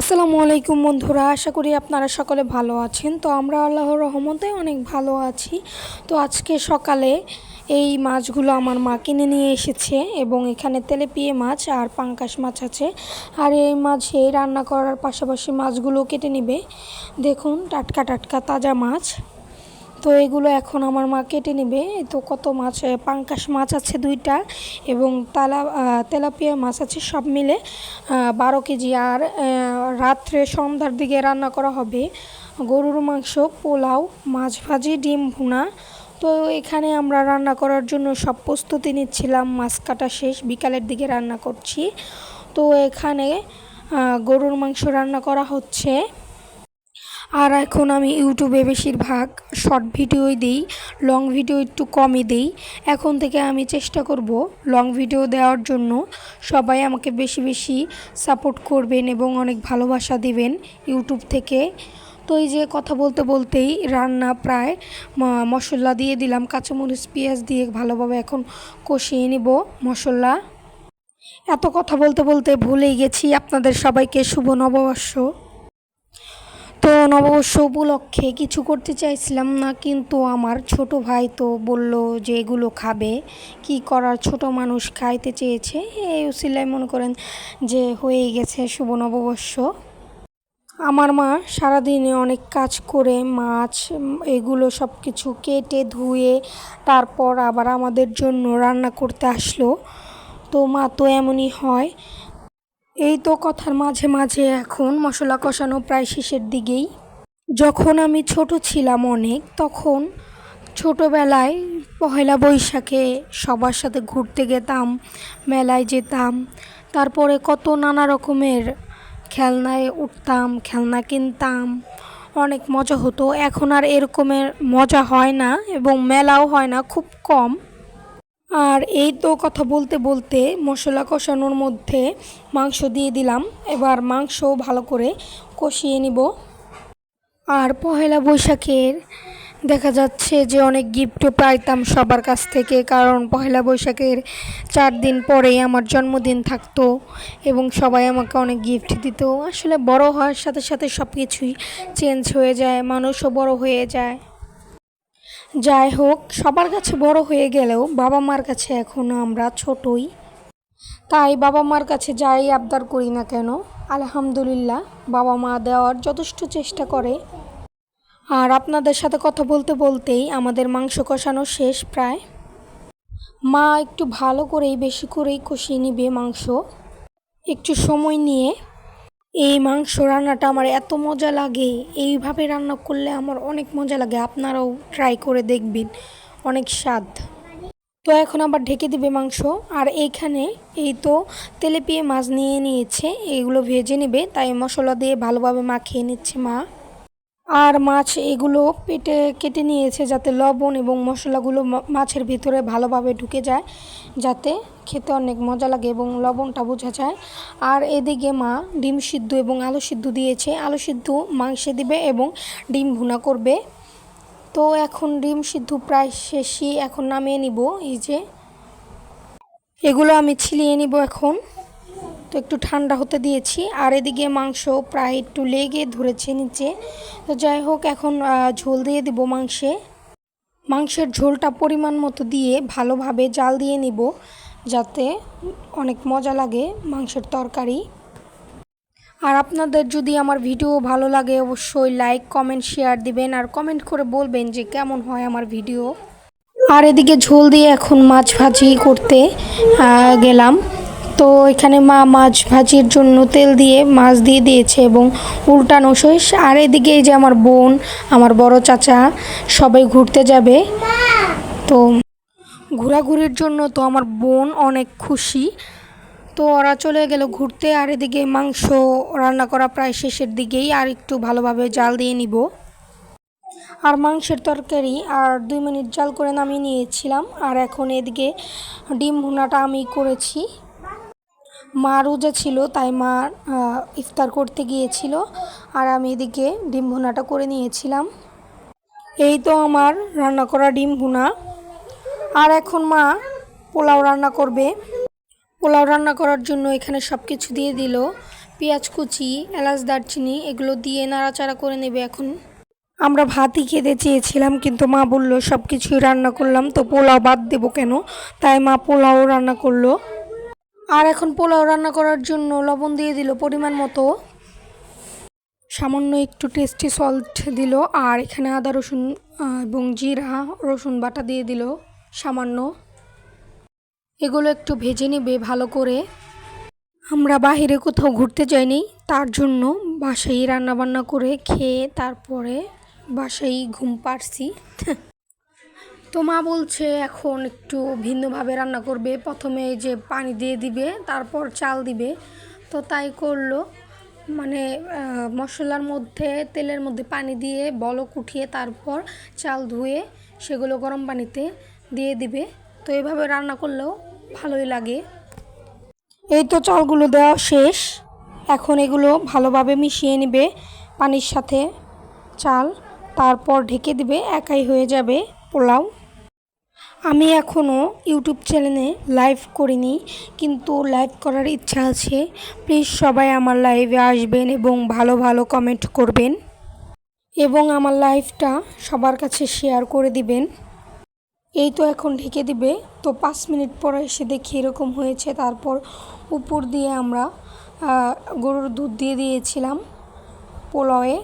আসসালামু আলাইকুম বন্ধুরা, আশা করি আপনারা সকলে ভালো আছেন। তো আমরা আল্লাহর রহমতে অনেক ভালো আছি। তো আজকে সকালে এই মাছগুলো আমার মা কিনে নিয়ে এসেছে এবং এখানে তেলেপিয়ে মাছ আর পাঙ্কাশ মাছ আছে। আর এই মাছে রান্না করার পাশাপাশি মাছগুলো কেটে নেবে। দেখুন, টাটকা টাটকা তাজা মাছ। তো এগুলো এখন আমার মা কেটে নেবে। তো কত মাছ পাঙ্কাশ মাছ আছে দুইটা এবং তালা তেলাপিয়া মাছ আছে সব মিলে বারো কেজি। আর রাত্রে সন্ধ্যার দিকে রান্না করা হবে গরুর মাংস, পোলাও, মাছ ভাজি, ডিম ভুনা। তো এখানে আমরা রান্না করার জন্য সব প্রস্তুতি নিচ্ছিলাম। মাছ কাটা শেষ, বিকালের দিকে রান্না করছি। তো এখানে গরুর মাংস রান্না করা হচ্ছে। আর এখন আমি ইউটিউবে বেশিরভাগ শর্ট ভিডিওই দিই, লং ভিডিও একটু কমই দিই। এখন থেকে আমি চেষ্টা করব লং ভিডিও দেওয়ার জন্য। সবাই আমাকে বেশি বেশি সাপোর্ট করবেন এবং অনেক ভালোবাসা দিবেন ইউটিউব থেকে। তো এই যে কথা বলতে বলতেই রান্না প্রায় মশলা দিয়ে দিলাম, কাঁচামরিচ, পেঁয়াজ দিয়ে ভালোভাবে এখন কষিয়ে নিব মশলা। এত কথা বলতে বলতে ভুলেই গেছি। আপনাদের সবাইকে শুভ নববর্ষ। তো নববর্ষ উপলক্ষে কিছু করতে চাইছিলাম না, কিন্তু আমার ছোট ভাই তো বলল যে এগুলো খাবে। কি করার? ছোট মানুষ খাইতে চেয়েছে। এই উসিলায় মনে করেন যে হয়েই গেছে শুভ নববর্ষ। আমার মা সারাদিনে অনেক কাজ করে, মাছ, এগুলো সব কিছু কেটে, ধুয়ে, তারপর আবার আমাদের জন্য রান্না করতে আসলো। তো মা তো এমনই হয়। এই তো কথার মাঝে মাঝে এখন মশলা কষানো প্রায় শেষের দিকেই। যখন আমি ছোট ছিলাম অনেক, তখন ছোটোবেলায় পহেলা বৈশাখে সবার সাথে ঘুরতে যেতাম মেলায় যেতাম। তারপরে কত নানা রকমের খেলনায় উঠতাম, খেলনা কিনতাম, অনেক মজা হতো। এখন আর এরকমের মজা হয় না এবং মেলাও হয় না, খুব কম। আর এই তো কথা বলতে বলতে মশলা কষানোর মধ্যে মাংস দিয়ে দিলাম। এবার মাংস ভালো করে কষিয়ে নিব। আর পহেলা বৈশাখের দেখা যাচ্ছে যে অনেক গিফটও পাইতাম সবার কাছ থেকে, কারণ পহেলা বৈশাখের চার দিন পরেই আমার জন্মদিন থাকতো এবং সবাই আমাকে অনেক গিফট দিত। আসলে বড় হওয়ার সাথে সাথে সব কিছুই চেঞ্জ হয়ে যায়, মানুষও বড় হয়ে যায়। যাই হোক, সবার কাছে বড় হয়ে গেলেও বাবা মার কাছে এখনও আমরা ছোটই। তাই বাবা মার কাছে যাই আবদার করি না কেন? আলহামদুলিল্লাহ, বাবা মা দেওয়ার যথেষ্ট চেষ্টা করে। আর আপনাদের সাথে কথা বলতে বলতেই আমাদের মাংস কষানো শেষ প্রায়। মা একটু ভালো করেই, বেশি করেই কষিয়ে নিবে মাংস। একটু সময় নিয়ে এই মাংস রান্নাটা আমার এত মজা লাগে। এইভাবে রান্না করলে আমার অনেক মজা লাগে। আপনারাও ট্রাই করে দেখবেন। অনেক স্বাদ। তো এখন আবার ঢেকে দিবে মাংস। আর এইখানে এই তো তেলেপিয়ে মাছ নিয়ে নিয়েছে। এগুলো ভেজে নেবে। তাই মশলা দিয়ে ভালোভাবে মাখিয়ে নিচ্ছে মা। আর মাছ এগুলো পেটে কেটে নিয়েছে যাতে লবণ এবং মশলাগুলো মাছের ভিতরে ভালোভাবে ঢুকে যায়, যাতে খেতে অনেক মজা লাগে এবং লবণটা বোঝা যায়। আর এদিকে মা ডিম সিদ্ধ এবং আলু সিদ্ধ দিয়েছে। আলু সিদ্ধ মাংসে দিবে এবং ডিম ভুনা করবে। তো এখন ডিম সিদ্ধ প্রায় শেষই। এখন নামিয়ে নিব। এই যে এগুলো আমি ছিলিয়ে নিব এখন। তো একটু ঠান্ডা হতে দিয়েছি। আর এদিকে মাংস প্রায় একটু লেগে ধরেছে নিচে। তো যাই হোক, এখন ঝোল দিয়ে দিব মাংসে। মাংসের ঝোলটা পরিমাণ মতো দিয়ে ভালোভাবে জাল দিয়ে নিব, যাতে অনেক মজা লাগে মাংসের তরকারি। আর আপনাদের যদি আমার ভিডিও ভালো লাগে, অবশ্যই লাইক, কমেন্ট, শেয়ার দিবেন। আর কমেন্ট করে বলবেন যে কেমন হয় আমার ভিডিও। আর এদিকে ঝোল দিয়ে এখন মাছ ভাজি করতে গেলাম। তো এখানে মা মাছ ভাজির জন্য তেল দিয়ে মাছ দিয়ে দিয়েছে এবং উল্টানো শেষ। আর এদিকে এই যে আমার বোন, আমার বড় চাচা, সবাই ঘুরতে যাবে। তো ঘোরাঘুরির জন্য তো আমার বোন অনেক খুশি। তো ওরা চলে গেল ঘুরতে, আর এদিকে মাংস রান্না করা প্রায় শেষের দিকেই, আর একটু ভালোভাবে জাল দিয়ে নিব। আর মাংসের তরকারি আর দুই মিনিট জাল করে নামিয়ে নিয়েছিলাম। আর এখন এদিকে ডিম ভুনাটা আমি করেছি। মা রোজা ছিল, তাই মা ইফতার করতে গিয়েছিল আর আমি এদিকে ডিম ভুনাটা করে নিয়েছিলাম। এই তো আমার রান্না করা ডিম ভুনা। আর এখন মা পোলাও রান্না করবে। পোলাও রান্না করার জন্য এখানে সব কিছু দিয়ে দিল। পেঁয়াজ কুচি, এলাচ দারচিনি, এগুলো দিয়ে নাড়াচাড়া করে নেবে এখন। আমরা ভাতই খেতে চেয়েছিলাম, কিন্তু মা বলল সব কিছুই রান্না করলাম, তো পোলাও বাদ দেবো কেন? তাই মা পোলাও রান্না করল। আর এখন পোলাও রান্না করার জন্য লবণ দিয়ে দিল পরিমাণ মতো। সামান্য একটু টেস্টি সল্ট দিল আর এখানে আদা, রসুন এবং জিরা, রসুন বাটা দিয়ে দিল সামান্য। এগুলো একটু ভেজে নেবে ভালো করে। আমরা বাইরে কোথাও ঘুরতে যাইনি, তার জন্য বাসায় রান্নাবান্না করে খেয়ে তারপরে বাসায় ঘুম পাড়ছি। তো মা বলছে, এখন একটু ভিন্নভাবে রান্না করবে। প্রথমে যে পানি দিয়ে দিবে, তারপর চাল দিবে। তো তাই করল। মানে মশলার মধ্যে, তেলের মধ্যে পানি দিয়ে বলক উঠিয়ে তারপর চাল ধুয়ে সেগুলো গরম পানিতে দিয়ে দিবে। তো এভাবে রান্না করলেও ভালোই লাগে। এই তো চালগুলো দেওয়া শেষ। এখন এগুলো ভালোভাবে মিশিয়ে নেবে পানির সাথে চাল। তারপর ঢেকে দিবে, একাই হয়ে যাবে পোলাও। আমি এখনও ইউটিউব চ্যানেলে লাইভ করিনি, কিন্তু লাইভ করার ইচ্ছা আছে। প্লিজ সবাই আমার লাইভে আসবেন এবং ভালো ভালো কমেন্ট করবেন এবং আমার লাইভটা সবার কাছে শেয়ার করে দিবেন। এই তো এখন ঢেকে দিবে। তো পাঁচ মিনিট পরে এসে দেখি এরকম হয়েছে। তারপর উপর দিয়ে আমরা গরুর দুধ দিয়ে দিয়েছিলাম পোলাওয়ে।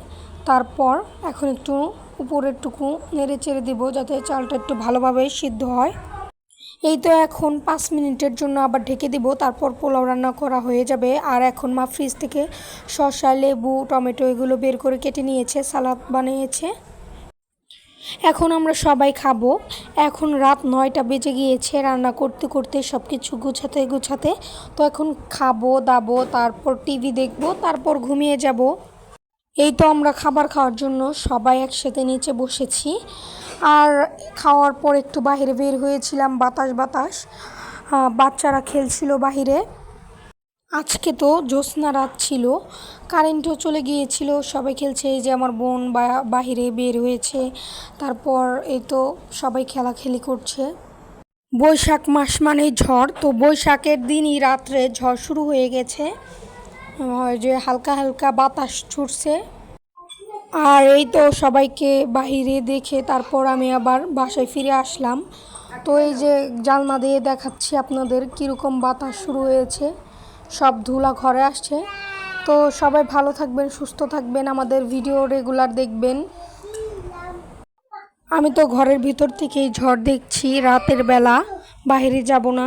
তারপর এখন একটু উপরের টুকু নেড়ে চেড়ে দিব যাতে চালটা একটু ভালোভাবে সিদ্ধ হয়। এই তো এখন পাঁচ মিনিটের জন্য আবার ঢেকে দিব, তারপর পোলাও রান্না করা হয়ে যাবে। আর এখন মা ফ্রিজ থেকে শসা, লেবু, টমেটো এগুলো বের করে কেটে নিয়েছে, সালাদ বানিয়েছে। এখন আমরা সবাই খাব। এখন রাত নয়টা বেজে গিয়েছে, রান্না করতে করতে সব কিছু গুছাতে গুছাতে। তো এখন খাব, দাবো, তারপর টিভি দেখব, তারপর ঘুমিয়ে যাব। এই তো আমরা খাবার খাওয়ার জন্য সবাই একসাথে নিচে বসেছি। আর খাওয়ার পর একটু বাইরে বের হয়েছিলাম বাতাস বাতাস। বাচ্চারা খেলছিল বাহিরে। আজকে তো জ্যোৎস্না রাত ছিল, কারেন্টও চলে গিয়েছিল, সবাই খেলছে, এই যে আমার বোন বাহিরে বের হয়েছে। তারপর এই তো সবাই খেলাখেলি করছে। বৈশাখ মাস মানে ঝড়, তো বৈশাখের দিনই রাত্রে ঝড় শুরু হয়ে গেছে। যে হালকা হালকা বাতাস ছুটছে। আর এই তো সবাইকে বাহিরে দেখে তারপর আমি আবার বাসায় ফিরে আসলাম। তো এই যে জালনা দিয়ে দেখাচ্ছি আপনাদের কীরকম বাতাস শুরু হয়েছে। সব ধুলা ঘরে আসছে। তো সবাই ভালো থাকবেন, সুস্থ থাকবেন, আমাদের ভিডিও রেগুলার দেখবেন। আমি তো ঘরের ভিতর থেকেই ঝড় দেখছি, রাতের বেলা। বাইরে যাব না।